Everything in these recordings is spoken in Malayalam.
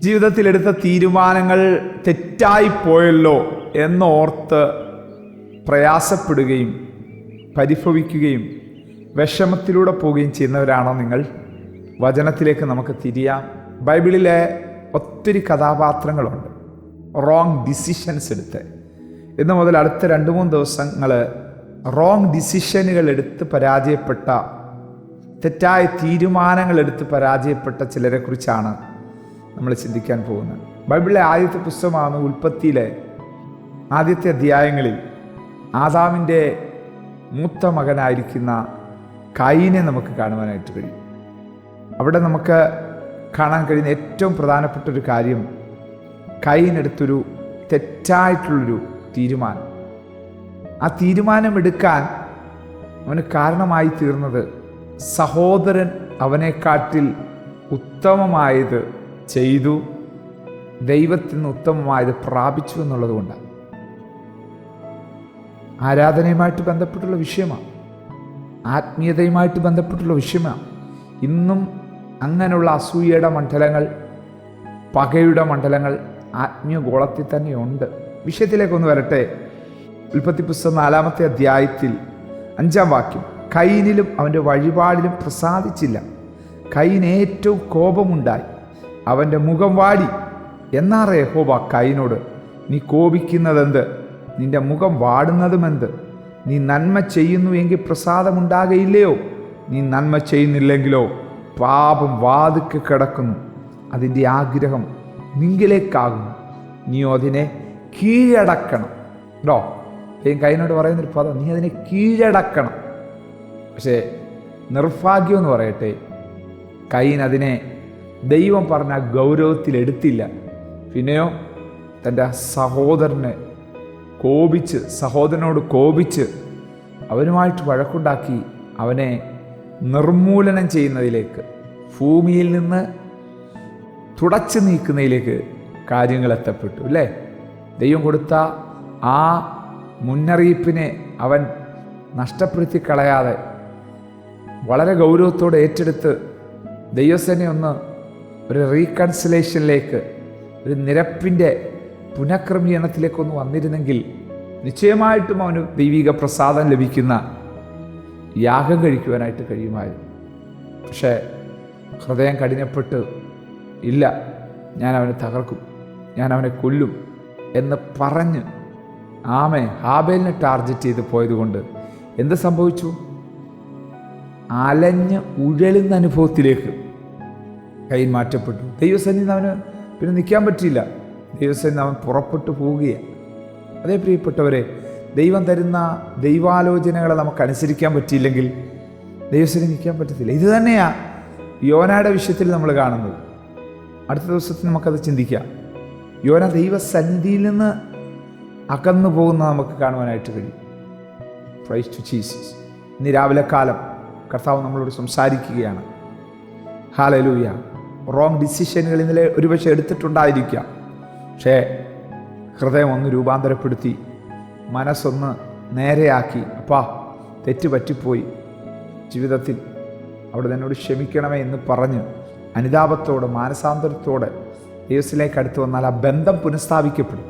ജീവിതത്തിലെടുത്ത തീരുമാനങ്ങൾ തെറ്റായിപ്പോയല്ലോ എന്നോർത്ത് പ്രയാസപ്പെടുകയും പരിഭവിക്കുകയും വിഷമത്തിലൂടെ പോവുകയും ചെയ്യുന്നവരാണോ നിങ്ങൾ? വചനത്തിലേക്ക് നമുക്ക് തിരിയാം. ബൈബിളിലെ ഒത്തിരി കഥാപാത്രങ്ങളുണ്ട്. റോങ് ഡിസിഷൻസ് എടുത്ത്. ഇന്ന് മുതൽ അടുത്ത രണ്ട് മൂന്ന് ദിവസങ്ങൾ റോങ് ഡിസിഷനുകൾ എടുത്ത് പരാജയപ്പെട്ട തെറ്റായ തീരുമാനങ്ങൾ എടുത്ത് പരാജയപ്പെട്ട ചിലരെക്കുറിച്ചാണ് നമ്മൾ ചിന്തിക്കാൻ പോകുന്നത്. ബൈബിളിലെ ആദ്യത്തെ പുസ്തകമാണ് ഉൽപ്പത്തിയിലെ ആദ്യത്തെ അധ്യായങ്ങളിൽ ആദാമിന്റെ മൂത്ത മകനായിരിക്കുന്ന കൈനെ നമുക്ക് കാണുവാനായിട്ട് കഴിയും. അവിടെ നമുക്ക് കാണാൻ കഴിയുന്ന ഏറ്റവും പ്രധാനപ്പെട്ട ഒരു കാര്യം കൈനെടുത്തൊരു തെറ്റായിട്ടുള്ളൊരു തീരുമാനം. ആ തീരുമാനമെടുക്കാൻ അവന് കാരണമായി തീർന്നത് സഹോദരൻ അവനെക്കാട്ടിൽ ഉത്തമമായത് ചെയ്തു. ദൈവത്തിൽ നിന്ന് ഉത്തമമായത് പ്രാപിച്ചു എന്നുള്ളത് കൊണ്ടാണ്. ആരാധനയുമായിട്ട് ബന്ധപ്പെട്ടുള്ള വിഷയമാണ്. ആത്മീയതയുമായിട്ട് ബന്ധപ്പെട്ടുള്ള വിഷയമാണ്. ഇന്നും അങ്ങനെയുള്ള അസൂയയുടെ മണ്ഡലങ്ങൾ പകയുടെ മണ്ഡലങ്ങൾ ആത്മീയ ഗോളത്തിൽ തന്നെയുണ്ട് വിഷയത്തിലേക്കൊന്ന് വരട്ടെ. ഉൽപ്പത്തി പുസ്തകം നാലാമത്തെ അധ്യായത്തിൽ അഞ്ചാം വാക്യം. കൈനിലും അവന്റെ വഴിപാടിലും പ്രസാദിച്ചില്ല. കൈന് ഏറ്റവും കോപമുണ്ടായി. അവന്റെ മുഖം വാടി. എന്നാറേ യഹോവ കൈനോട് നീ കോപിക്കുന്നതെന്ത്? നിന്റെ മുഖം വാടുന്നതുമെന്ത്? നീ നന്മ ചെയ്യുന്നു എങ്കിൽ പ്രസാദമുണ്ടാകയില്ലയോ? നീ നന്മ ചെയ്യുന്നില്ലെങ്കിലോ? പാപം വാതുക്ക് കിടക്കുന്നു. അതിന്റെ ആഗ്രഹം നിങ്കിലേക്കാകുന്നു. നീയോ അതിനെ കീഴടക്കണം. കേട്ടോ ഞാൻ കൈനോട് പറയുന്നൊരു പദം നീ അതിനെ കീഴടക്കണം. പക്ഷേ നിർഭാഗ്യം എന്ന് പറയട്ടെ കൈൻ അതിനെ ദൈവം പറഞ്ഞ ഗൗരവത്തിലെടുത്തില്ല പിന്നെയോ തന്റെ സഹോദരനെ കോപിച്ച് സഹോദരനോട് കോപിച്ച് അവനുമായിട്ട് വഴക്കുണ്ടാക്കി അവനെ നിർമൂലനം ചെയ്യുന്നതിലേക്ക് ഭൂമിയിൽ നിന്ന് തുടച്ചു നീക്കുന്നതിലേക്ക് കാര്യങ്ങൾ എത്തപ്പെട്ടു അല്ലേ? ദൈവം കൊടുത്ത ആ മുന്നറിയിപ്പിനെ അവൻ നഷ്ടപ്പെടുത്തി കളയാതെ വളരെ ഗൗരവത്തോടെ ഏറ്റെടുത്ത് ദൈവസേനെ ഒന്ന് ഒരു റീകൺസിലേഷനിലേക്ക് ഒരു നിരപ്പിന്റെ പുനഃക്രമീകരണത്തിലേക്കൊന്ന് വന്നിരുന്നെങ്കിൽ നിശ്ചയമായിട്ടും അവന് ദൈവിക പ്രസാദം ലഭിക്കുന്ന യാഗം കഴിക്കുവാനായിട്ട് കഴിയുമായിരുന്നു. പക്ഷേ ഹൃദയം കഠിനപ്പെട്ട് ഇല്ല ഞാൻ അവനെ തകർക്കും ഞാൻ അവനെ കൊല്ലും എന്ന് പറഞ്ഞ് ആമെ ഹാബേലിനെ ടാർഗറ്റ് ചെയ്ത് പോയതുകൊണ്ട് എന്ത് സംഭവിച്ചു? അലഞ്ഞ് ഉഴലുന്ന അനുഭവത്തിലേക്ക് കൈ മാറ്റപ്പെട്ടു. ദൈവസന്നിധി അവന് പിന്നെ നിൽക്കാൻ പറ്റിയില്ല. ദൈവസന്നിധി അവൻ പുറപ്പെട്ടു പോവുകയാണ്. അതേ പ്രിയപ്പെട്ടവരെ ദൈവം തരുന്ന ദൈവാലോചനകളെ നമുക്ക് അനുസരിക്കാൻ പറ്റിയില്ലെങ്കിൽ ദൈവസേന നിൽക്കാൻ പറ്റത്തില്ല. ഇത് തന്നെയാണ് യോനയുടെ വിഷയത്തിൽ നമ്മൾ കാണുന്നത്. അടുത്ത ദിവസത്തിൽ നമുക്കത് ചിന്തിക്കാം. യോന ദൈവസന്നിധിയിൽ നിന്ന് അകന്നു പോകുന്ന നമുക്ക് കാണുവാനായിട്ട് കഴിയും. പ്രൈസ് ടു ജീസസ് ഇന്ന് രാവിലെ കാലം കർത്താവ് നമ്മളോട് സംസാരിക്കുകയാണ്. ഹാലലൂയ റോങ് ഡിസിഷനുകൾ ഇന്നലെ ഒരുപക്ഷെ എടുത്തിട്ടുണ്ടായിരിക്കാം. പക്ഷേ ഹൃദയം ഒന്ന് രൂപാന്തരപ്പെടുത്തി മനസ്സൊന്ന് നേരെയാക്കി അപ്പാ തെറ്റ് പറ്റിപ്പോയി. ജീവിതത്തിൽ അവിടെ എന്നോട് ക്ഷമിക്കണമേ എന്ന് പറഞ്ഞ് അനുതാപത്തോടെ മാനസാന്തരത്തോടെ ദൈവസിലേക്ക് അടുത്ത് വന്നാൽ ആ ബന്ധം പുനഃസ്ഥാപിക്കപ്പെടും.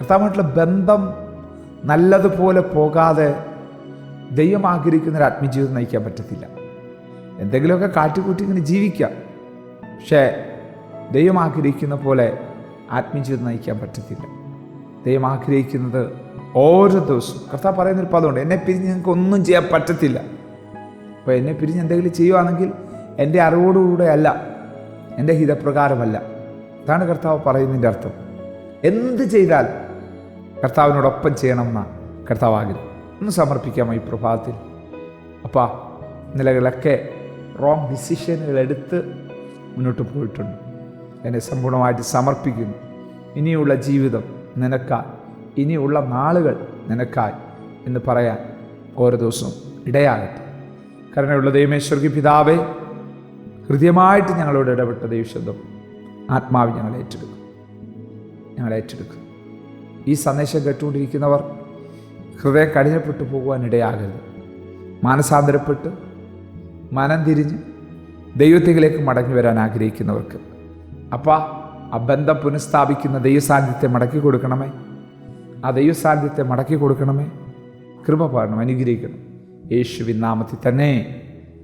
കർത്താവുമായിട്ടുള്ള ബന്ധം നല്ലതുപോലെ പോകാതെ ദൈവം ആഗ്രഹിക്കുന്ന ഒരു ആത്മജീവിതം നയിക്കാൻ പറ്റത്തില്ല. എന്തെങ്കിലുമൊക്കെ കാറ്റുകൂട്ടി ഇങ്ങനെ ജീവിക്കാം. പക്ഷേ ദൈവം ആഗ്രഹിക്കുന്ന പോലെ ആത്മീയജീവിതം നയിക്കാൻ പറ്റത്തില്ല. ദൈവം ആഗ്രഹിക്കുന്നത് ഓരോ ദിവസവും. കർത്താവ് പറയുന്നൊരു പദമുണ്ട് എന്നെ പിരിഞ്ഞ് നിങ്ങൾക്ക് ഒന്നും ചെയ്യാൻ പറ്റത്തില്ല. അപ്പോൾ എന്നെ പിരിഞ്ഞ് എന്തെങ്കിലും ചെയ്യുവാണെങ്കിൽ എന്റെ അറിവോടുകൂടെ അല്ല എന്റെ ഹിതപ്രകാരമല്ല. അതാണ് കർത്താവ് പറയുന്നതിന്റെ അർത്ഥം. എന്ത് ചെയ്താൽ കർത്താവിനോടൊപ്പം ചെയ്യണമെന്നാണ് കർത്താവ് ആഗ്രഹം. ഒന്ന് സമർപ്പിക്കാമോ ഈ പ്രഭാതത്തിൽ. അപ്പാ നിലകളൊക്കെ റോങ് ഡിസിഷനുകൾ എടുത്ത് മുന്നോട്ട് പോയിട്ടുണ്ട്. എന്നെ സമ്പൂർണമായിട്ട് സമർപ്പിക്കുന്നു. ഇനിയുള്ള ജീവിതം നിനക്കായി. ഇനിയുള്ള നാളുകൾ നിനക്കായി എന്ന് പറയാൻ ഓരോ ദിവസവും ഇടയാകട്ടെ. കരുണയുള്ള ദൈവമേശ്വർക്ക് പിതാവേ ഹൃദ്യമായിട്ട് ഞങ്ങളോട് ഇടപെട്ട ദൈവശബ്ദം ആത്മാവ് ഞങ്ങൾ ഏറ്റെടുക്കും. ഞങ്ങൾ ഏറ്റെടുക്കും. ഈ സന്ദേശം കേട്ടുകൊണ്ടിരിക്കുന്നവർ ഹൃദയം കഠിനപ്പെട്ടു പോകുവാൻ ഇടയാകരുത്. മാനസാന്തരപ്പെട്ട് മനം തിരിഞ്ഞ് ദൈവത്തിലേക്ക് മടങ്ങി വരാൻ ആഗ്രഹിക്കുന്നവർക്ക്. അപ്പ ആ ബന്ധം പുനഃസ്ഥാപിക്കുന്ന ദൈവസാന്നിധ്യത്തെ മടക്കി കൊടുക്കണമേ. ആ ദൈവസാന്നിധ്യത്തെ മടക്കി കൊടുക്കണമേ. കൃപ പാടണം അനുഗ്രഹിക്കണം. യേശുവിൻ നാമത്തിൽ തന്നെ.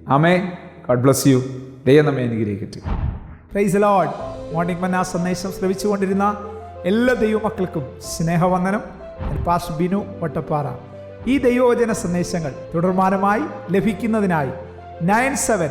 ആമേ ഗോഡ് ബ്ലസ് യു ദൈവം നമ്മെ അനുഗ്രഹിക്കട്ടെ. പ്രൈസ് ലോഡ് മോർണിംഗ് മന്ന സന്ദേശം ശ്രമിച്ചുകൊണ്ടിരുന്ന എല്ലാ ദൈവമക്കൾക്കും സ്നേഹവന്ദനം. പാസ് ബിനു വട്ടപ്പാറ. ഈ ദൈവവചന സന്ദേശങ്ങൾ തുടർമാനമായി ലഭിക്കുന്നതിനായി nine seven